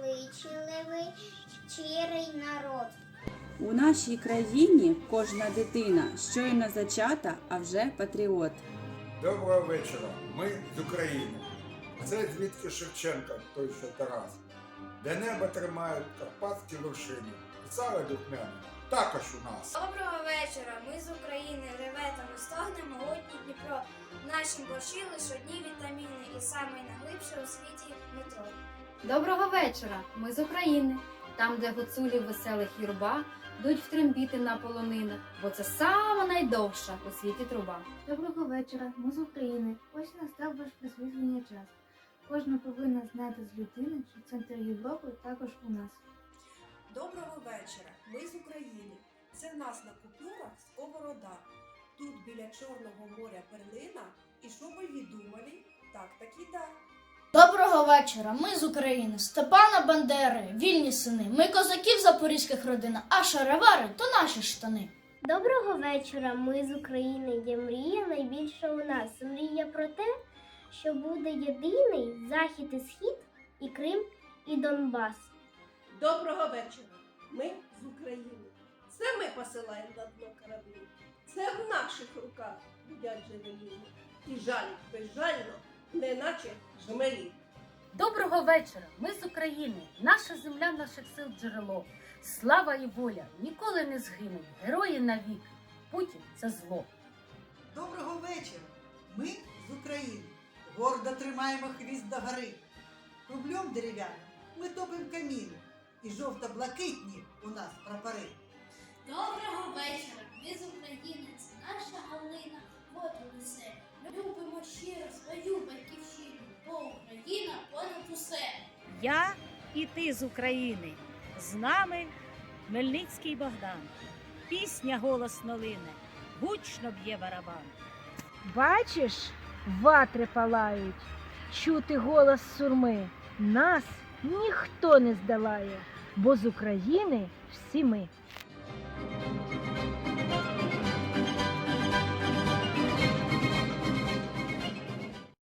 довірчивий, щирий народ. У нашій країні кожна дитина щойно зачата, а вже патріот. Доброго вечора. Ми з України. Це звідки Шевченка, той що Тарас. Де небо тримають карпатські вершини. Саме духмяне також у нас. Доброго вечора. Ми з України реве та не стогне молодній Дніпро. В нашім борщі лише одні вітаміни і самий найглибший у світі метро. Доброго вечора! Ми з України. Там, де гуцулі веселих юрба, йдуть втрембіти на полонинах, бо це сама найдовша у світі труба. Доброго вечора, ми з України. Ось настав ваш присвітлення час. Кожна повинна знати з людини, що центр Європи також у нас. Доброго вечора. Ми з України. Це в нас на купюрах сковорода. Тут біля Чорного моря перлина. І що би ви думали? Так таки да. Доброго вечора. Ми з України. Степана Бандери, вільні сини. Ми козаків запорізьких родина, а шаровари то наші штани. Доброго вечора. Ми з України. Є мрія найбільша у нас. Мрія про те, що буде єдиний захід і схід, і Крим, і Донбас. Доброго вечора. Ми з України. Це ми посилаємо на дно кораблі. Це в наших руках будять джевеліни. І жаль безжально, неначе жмелі. Доброго вечора! Ми з України. Наша земля наших сил джерело. Слава і воля ніколи не згинуть. Герої навік. Путін це зло. Доброго вечора! Ми з України. Гордо тримаємо хвіст до гори. Рублем дерев'яним ми топимо каміни. І жовто-блакитні у нас прапори. Доброго вечора. Ми з України. Це наша Галина. Вот несе. Любимо щиро свою батьківщину, бо Україна понад усе. Я і ти з України. З нами Хмельницький Богдан. Пісня голосно лине, гучно б'є барабан. Бачиш, ватри палають, чути голос сурми. Нас ніхто не здолає, бо з України всі ми.